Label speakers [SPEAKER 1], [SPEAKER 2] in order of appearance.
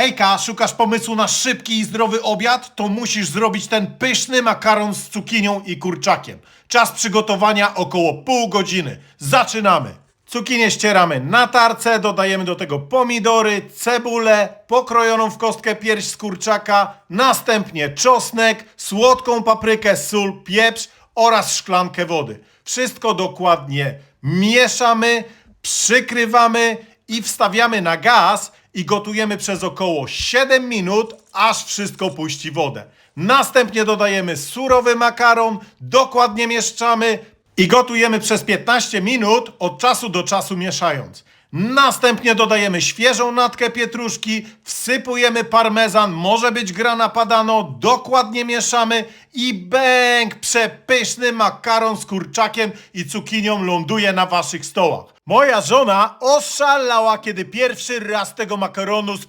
[SPEAKER 1] Hejka, szukasz pomysłu na szybki i zdrowy obiad? To musisz zrobić ten pyszny makaron z cukinią i kurczakiem. Czas przygotowania około pół godziny. Zaczynamy! Cukinię ścieramy na tarce, dodajemy do tego pomidory, cebulę, pokrojoną w kostkę pierś z kurczaka, następnie czosnek, słodką paprykę, sól, pieprz oraz szklankę wody. Wszystko dokładnie mieszamy, przykrywamy i wstawiamy na gaz i gotujemy przez około 7 minut, aż wszystko puści wodę. Następnie dodajemy surowy makaron, dokładnie mieszczamy i gotujemy przez 15 minut, od czasu do czasu mieszając. Następnie dodajemy świeżą natkę pietruszki, wsypujemy parmezan, może być grana padano, dokładnie mieszamy i bęk, przepyszny makaron z kurczakiem i cukinią ląduje na waszych stołach. Moja żona oszalała, kiedy pierwszy raz tego makaronu spróbowała.